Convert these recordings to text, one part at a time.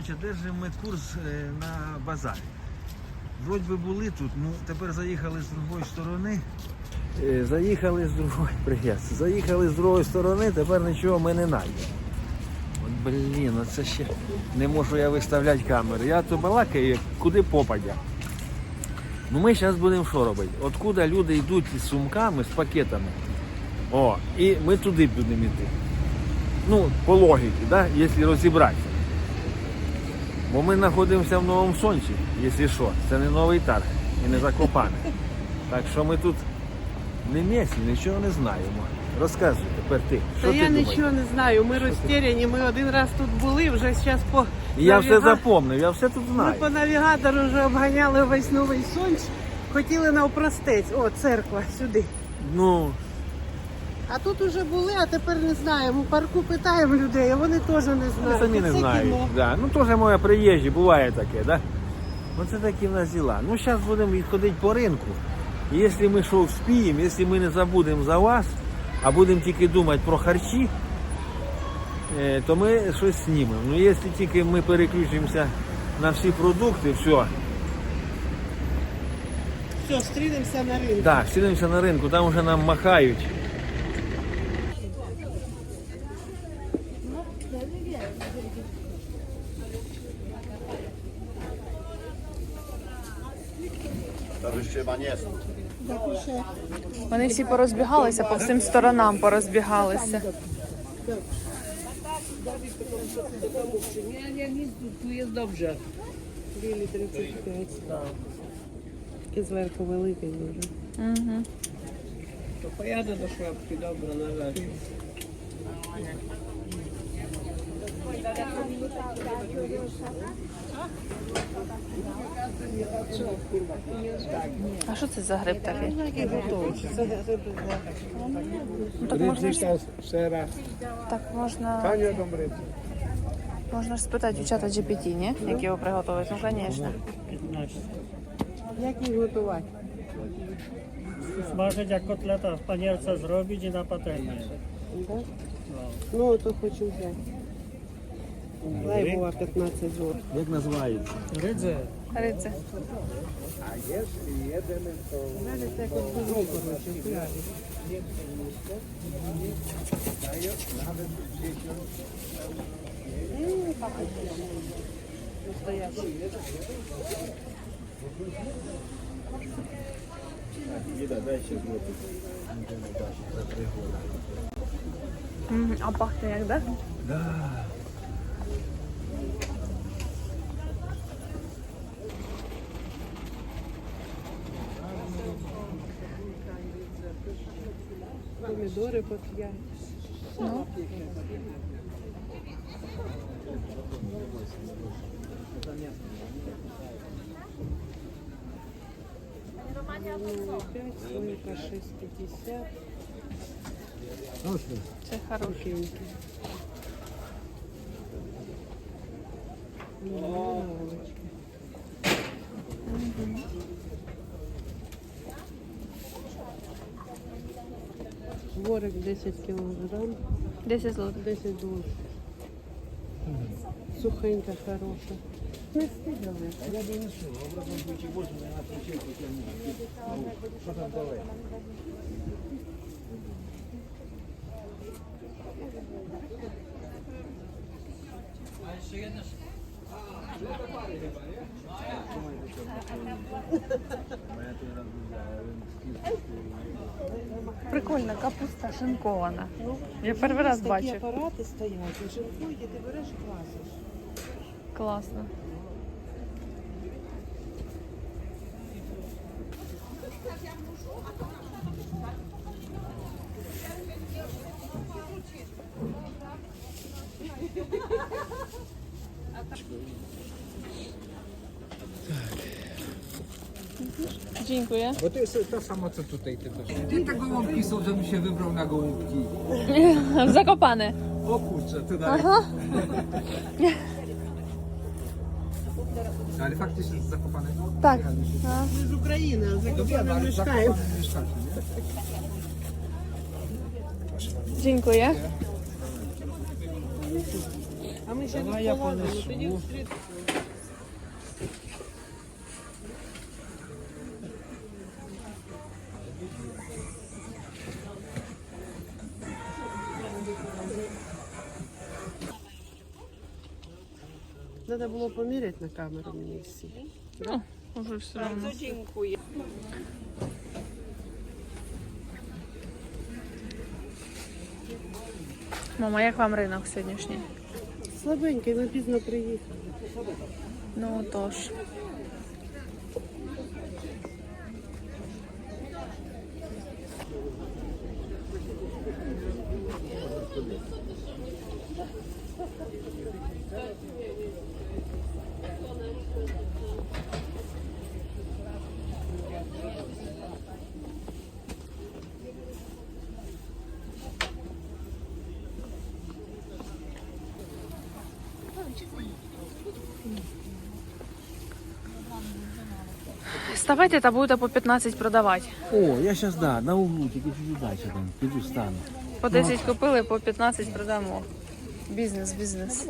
Коротше, держимо ми курс е, на базарі. Вроді би були тут, ну тепер заїхали з другої сторони. Е, Заїхали з другої приїзд. Заїхали з другої сторони, тепер нічого ми не знайдемо. От блін, оце ще не можу я виставляти камеру. Я то балакаю, куди попадя. Ну ми зараз будемо що робити? Откуда люди йдуть з сумками, з пакетами. О, і ми туди будемо йти. Ну, по логіці, да? якщо розібратися. Бо ми знаходимося в Новому Сонці, якщо що. Це не новий тарг і не Закопане. Так що ми тут не місні, нічого не знаємо. Розказуй тепер ти. Що Та ти я думаєш? нічого не знаю. Ми розтеряні. Ми один раз тут були, вже зараз по Я все навіга- запомнив, я все тут Ми по навігатору вже обганяли весь новий сонч. Хотіли навпростець. О, церква сюди. Ну, А тут уже були, а тепер не знаємо. У парку питаємо людей, а вони теж не знають. самі не Це знають. кіно. Да. Ну теж моє приїжджі, буває таке, да? Оце такі в нас діла. Ну зараз будемо ходити по ринку. І якщо ми що вспіємо, якщо ми не забудемо за вас, а будемо тільки думати про харчі, е, то ми щось знімемо. Ну якщо тільки ми переключимося на всі продукти, все, Все, зустрінемося на ринку. так, сидимося на ринку, там вже нам махають. Вони всі порозбігалися, по всім сторонам порозбігалися. Nie, nie, nic, tu jest. Білі 35. Таке зверху велике дуже. Угу. То поїду до швабки, добре, на жаль. А що це за гриб такий? Це гриби. Ну, так можна ж, так можна, можна ж спитати у чата GPT, ні? Як його приготувати? Ну, звісно. Як їх готувати? Jak kotleta w panierce zrobić i na patelnię. Так? Ну, то хочу взяти. Дай була 15 злотих. Як називається? Rydzy. Рице. Навіть так от безумно, коротше, в пляжі. М, пахне. Настоящий. А пахне як, да? Помідори по 5. Ну. Ну, 5, слойка 6,50. Це хороше. Пушинки. Ну, 10 килограмм, 10 злотих. 10 долларов. Сухенька хороша. Не стидали. Я донесу, образом будь возьму, я на плече потягну. Що там давай? Прикольна капуста шинкована. Я перший раз бачу. Такі апарати стоять, і шинкують, і ти береш і класиш. Класно. Dziękuję. Bo to jest to samo, co tutaj tylko. Gdzie te gołąbki są, żebym się wybrał na gołąbki? Zakopane. O kurczę, to dalej. No, ale faktycznie z Zakopanego? Tak. No. no. Z Ukrainy, ale Zakopane mieszkają. Dziękuję. A my się Dawaj, ja Треба було поміряти на камеру мені всі. Уже все одно. Дякую. Мама, як вам ринок сьогоднішній? Слабенький, ми пізно приїхали. Ну тож. Ставайте та будете по 15 продавати. О, я зараз, да, на углу, тільки чуть далі там, піду стану. По 10 купили, по 15 продамо. Бізнес, бізнес.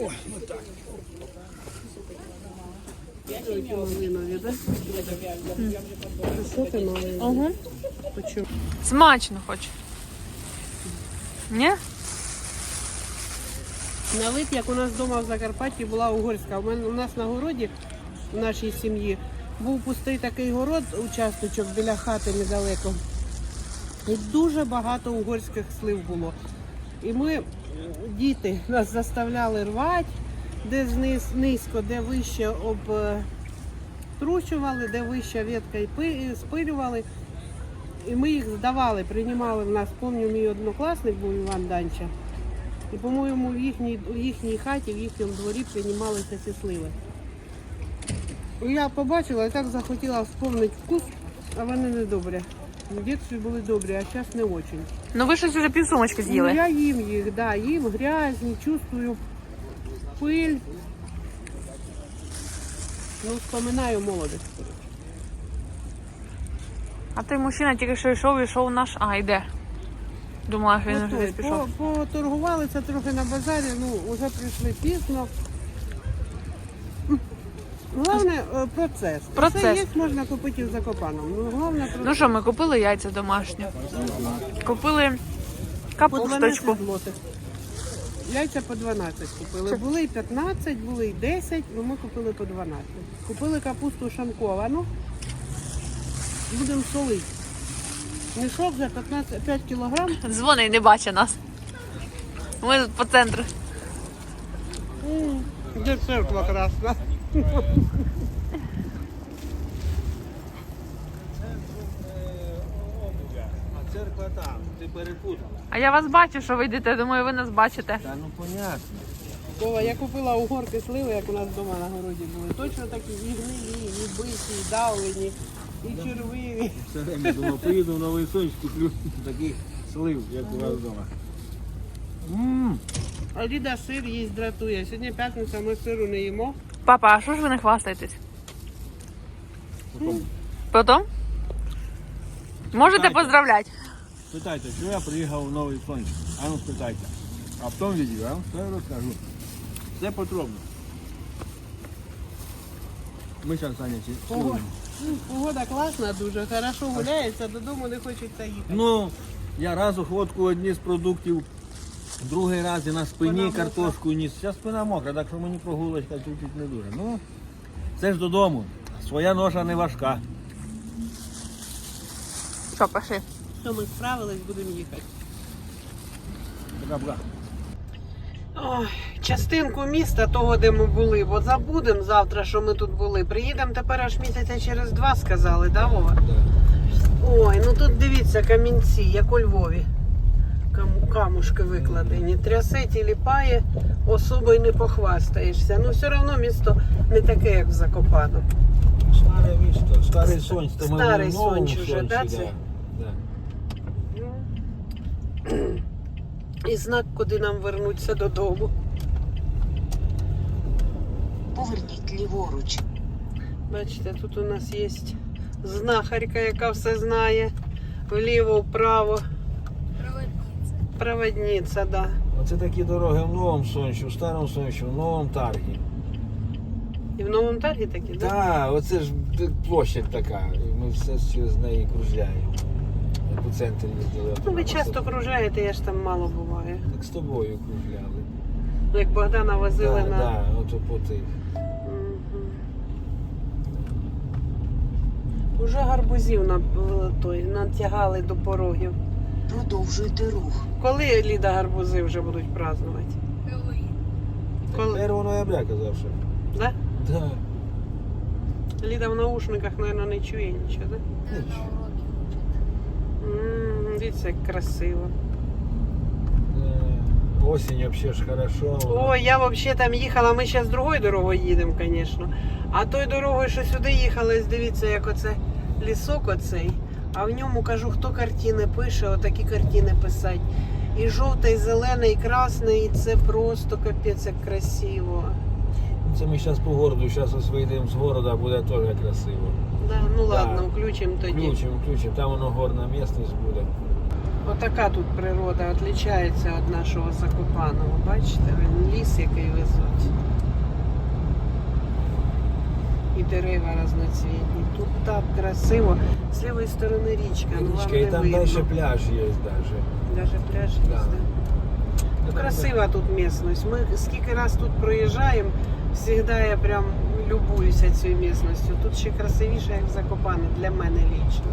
Почему? Смачно хоч. Ні? На як у нас вдома в Закарпатті була угорська. У мене у нас на городі в нашій сім'ї був пустий такий город, участочок біля хати недалеко. І дуже багато угорських слив було. І ми, діти, нас заставляли рвати, де зниз, низько, де вище обтручували, де вища ветка і спилювали. І ми їх здавали, приймали в нас, пам'ятаю, мій однокласник був Іван Данча. І, по-моєму, в їхній, в їхній хаті, в їхньому дворі приймалися ці сливи. Я побачила і так захотіла вспомнити вкус, а вони не добрі. В дитинстві були добрі, а зараз не дуже. Ну ви щось вже пів сумочки Ну, з'їли. я їм їх, да, їм грязні, чувствую пиль. Ну, вспоминаю молодість. А той мужчина тільки що йшов, йшов наш. А, йде. Думала, що він вже десь пішов. по- Поторгувалися трохи на базарі, ну, вже прийшли пізно. Головне процес. Процес. Все є, можна купити в Закопаному. Ну, головне процес. Ну що, ми купили яйця домашні. Купили капусточку. злотих. Яйця по 12 купили. Були і 15, були і 10, але ми купили по 12. Купили капусту шанковану. Будемо солити. Мішок за 15, 5 кілограм. Дзвони і не бачить нас. Ми тут по центру. Де церква красна. А церква там, ти перепутала. А я вас бачу, що ви йдете. Думаю, ви нас бачите. Та ну понятно. Вова, я купила угорки сливи, як у нас вдома на городі були. Точно такі і гнилі, і биті, і давлені, і червиві. Все время думав, поїду в Новий Сонч, куплю таких слив, як у вас вдома. Ммм, А Ліда сир їсть дратує. Сьогодні п'ятниця, ми сиру не їмо. Папа, а що ж ви не хвастаєтесь? Потім? Можете Питайте. поздравляти. спитайте, що я приїхав в Новий Сонч? А ну спитайте. А в тому відео я вам все розкажу. Все подробно. Ми зараз Саня чи Ого. Погода класна дуже, хорошо гуляється, додому не хочеться їхати. Ну, я раз охотку одні з продуктів, другий раз і на спині Спина картошку ніс. Зараз спина мокра, так що мені прогулочка чуть-чуть не дуже. Ну, це ж додому. Своя ноша не важка. Що, пиши? Що ми справились, будемо їхати. Пока-пока. Ой, частинку міста того, де ми були, бо забудемо завтра, що ми тут були. Приїдемо тепер аж місяця через два, сказали, да, Вова? Ой, ну тут дивіться камінці, як у Львові. Камушки викладені. Трясе, тіліпає, особо й не похвастаєшся. Ну все одно місто не таке, як в Закопану. Старе місто, старий ми Старий Сонч уже, да, це? Да. І знак, куди нам вернуться додому. Поверніть ліворуч. Бачите, тут у нас є знахарка, яка все знає. Вліво, вправо. Проводниця. Проводниця, да. Оце такі дороги в новому сончі, в старому сончі, в новому таргі. І в новому таргі такі, так? Так, оце ж площадь така. І ми все через неї кружляємо. Як у центрі їздили. Ну, ви часто кружаєте, я ж там мало буваю. Так з тобою кружляли. Ну, як Богдана возили Так, на. да, ото по тих. Уже гарбузів на, той, натягали до порогів. Продовжуйте рух. Коли Ліда гарбузи вже будуть празднувати? Коли? 1 ноября казав, що. Да? Да. Ліда в наушниках, мабуть, не чує нічого, да? Нічого. Дивіться, як красиво. Осінь взагалі ж хорошо. Ой, я взагалі там їхала, ми зараз другою дорогою їдемо, звісно. А тою дорогою, що сюди їхали, дивіться, як оце лісок оцей. А в ньому кажу, хто картини пише, отакі картини писать. І жовтий, і зелений, і красний, і це просто капець як красиво. Це ми зараз по городу, зараз ось вийдемо з города, буде теж красиво. Да, ну ладно, включимо тоді. Включимо, включимо, там воно горна місцевість буде. Отака тут природа відрізняється від нашого Закопаного. Бачите, він ліс, який везуть. І дерева разноцвітні. Тут так красиво. З лівої сторони річка. Ну, вам Річка, і там видно. далі пляж є навіть. Даже пляж є. Да. да. Ну, красива тут місцевість. Ми скільки раз тут проїжджаємо, завжди я прям любуюся цією місцевістю. Тут ще красивіше, як Закопане, для мене лічно.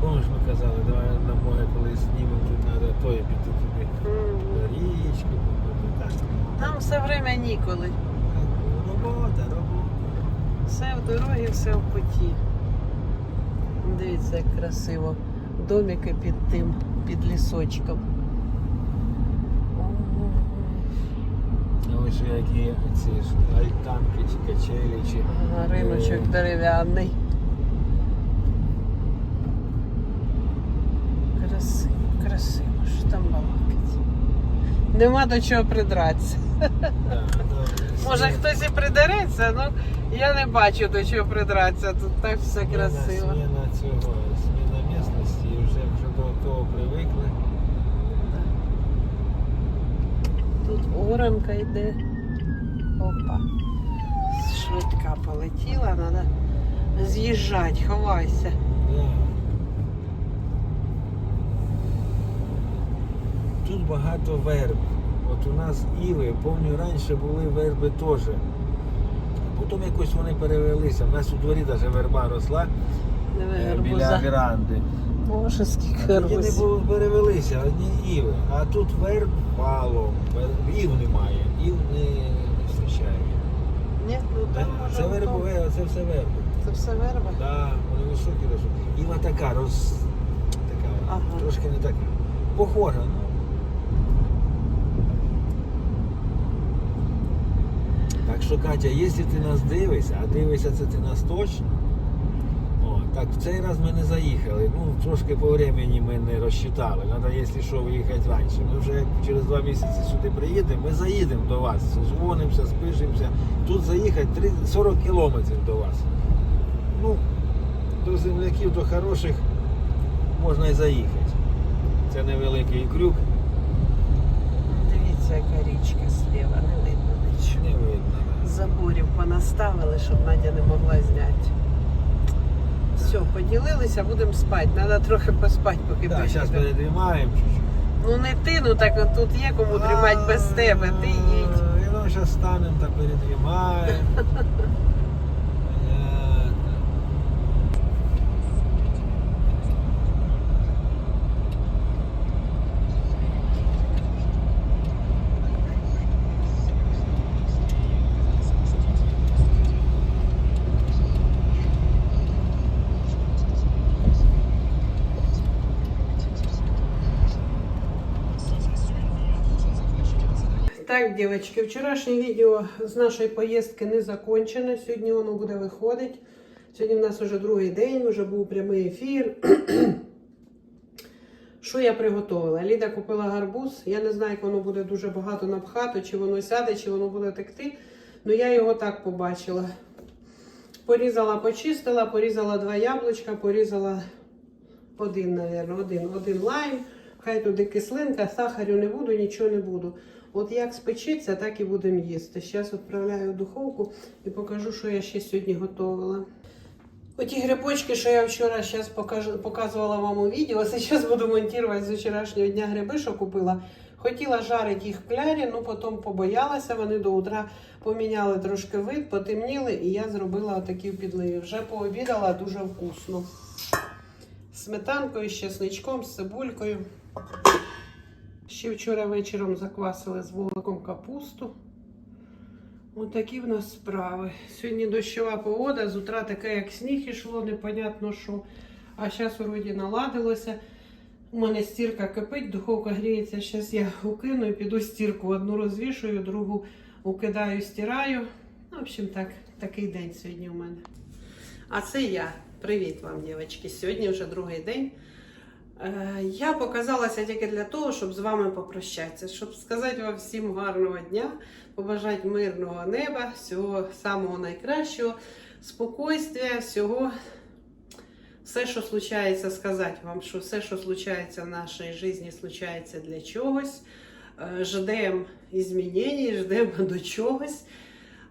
Помниш, ми казали, давай на море колись знімемо, тут треба тої піти туди. На так. Нам все время ніколи. Робота, робота. Все в дорогі, все в путі. Дивіться, як красиво. Домики під тим, під лісочком. А ось які ці ж альтанки, чи качелі, чи Ага, Риночок дерев'яний. Красиво, красиво, що там балакать. Нема до чого придратися. Може хтось і придереться, ну я не бачу до чого придратися. Тут так все красиво. Сміна цього, сміна місцевості, і вже вже до того привикли. Тут йде. Опа. Швидка полетіла, треба з'їжджати, ховайся. Тут багато верб. От у нас іви, пам'ятаю, раніше були верби теж. Потім якось вони перевелися. У нас у дворі навіть верба росла е, біля гарбуза. Боже, скільки Тоді не було, перевелися, одні іви. А тут верб мало, ів немає, ів не зустрічає. Ні, ну там може Це в тому- це все верби. Це все верба. Да, вони високі ростуть. Іва така, роз... така Ага. трошки не така. Похожа, ну. Так що, Катя, якщо ти нас дивишся, а дивишся це ти нас точно. Так в цей раз ми не заїхали. Ну, трошки по времени ми не розчитали. Треба, якщо що, виїхати раніше. Ми вже через два місяці сюди приїдемо, ми заїдемо до вас. Дзвонимося, спишемося. Тут заїхати 30 40 кілометрів до вас. Ну, до земляків, до хороших можна і заїхати. Це невеликий крюк, Дивіться, яка річка зліва, не видно нічого. не видно. Заборів понаставили, щоб Надя не могла зняти. Все, поділилися, будемо спати. Треба трохи поспати, поки Так, зараз приїдемо. передрімаємо. Ну не ти, ну так от тут є кому тримати без тебе, ти їдь. І ну, зараз станемо та передрімаємо. Дівчатки, вчорашнє відео з нашої поїздки не закончене. Сьогодні воно буде виходити. Сьогодні в нас вже другий день, вже був прямий ефір. Що я приготувала? Ліда купила гарбуз. Я не знаю, як воно буде дуже багато напхато, чи воно сяде, чи воно буде текти. Ну я його так побачила. Порізала, почистила, порізала два яблучка, порізала один, мабуть, один, один лайм. Хай туди кислинка, сахарю не буду, нічого не буду. От як спечеться, так і будемо їсти. Зараз відправляю в духовку і покажу, що я ще сьогодні готувала. Оті грибочки, що я вчора зараз покажу, показувала вам у відео, зараз буду монтувати з вчорашнього дня гриби, що купила. Хотіла жарити їх в клярі, ну потім побоялася, вони до утра поміняли трошки вид, потемніли, і я зробила отакі підливи. Вже пообідала дуже вкусно. Сметанкою, з чесничком, з цибулькою. Ще вчора вечором заквасили з волоком капусту. Ось такі в нас справи. Сьогодні дощова погода, з утра таке, як сніг ішло, непонятно що. А зараз вроді наладилося. У мене стірка кипить, духовка гріється. Зараз я укину і піду стірку. Одну розвішую, другу укидаю, стираю. Ну, в общем, так, такий день сьогодні у мене. А це я. Привіт вам, дівчатки. Сьогодні вже другий день. Е, Я показалася тільки для того, щоб з вами попрощатися, щоб сказати вам всім гарного дня, побажати мирного неба, всього самого найкращого, спокійствия, всього, все, що случається, сказати вам, що все, що случається в нашій житті, случається для чогось. Е, Ждемо змінень, ждемо до чогось.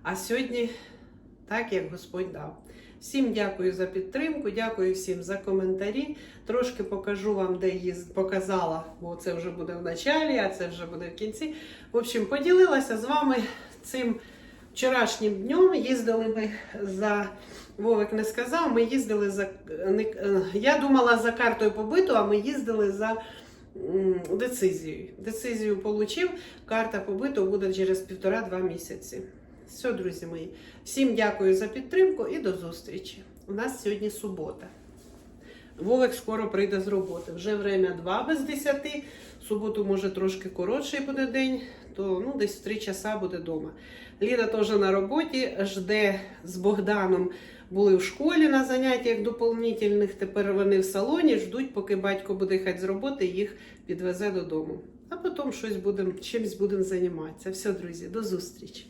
А сьогодні так, як Господь дав. Всім дякую за підтримку, дякую всім за коментарі. Трошки покажу вам, де її показала, бо це вже буде в началі, а це вже буде в кінці. В общем, поділилася з вами цим вчорашнім днем. Їздили ми за. Вовик не сказав, ми їздили за. е, Я думала за картою побиту, а ми їздили за децизією. Децизію отримав, карта побиту буде через півтора-два місяці. Все, друзі мої. Всім дякую за підтримку і до зустрічі. У нас сьогодні субота. Вовик скоро прийде з роботи. Вже время 2 без 10. Суботу, може, трошки коротший буде день, то ну, десь 3 часа буде вдома. Ліда теж на роботі, жде з Богданом. Були в школі на заняттях доповнительних. Тепер вони в салоні ждуть, поки батько буде їхати з роботи, їх підвезе додому. А потім щось будемо, чимось будемо займатися. Все, друзі, до зустрічі.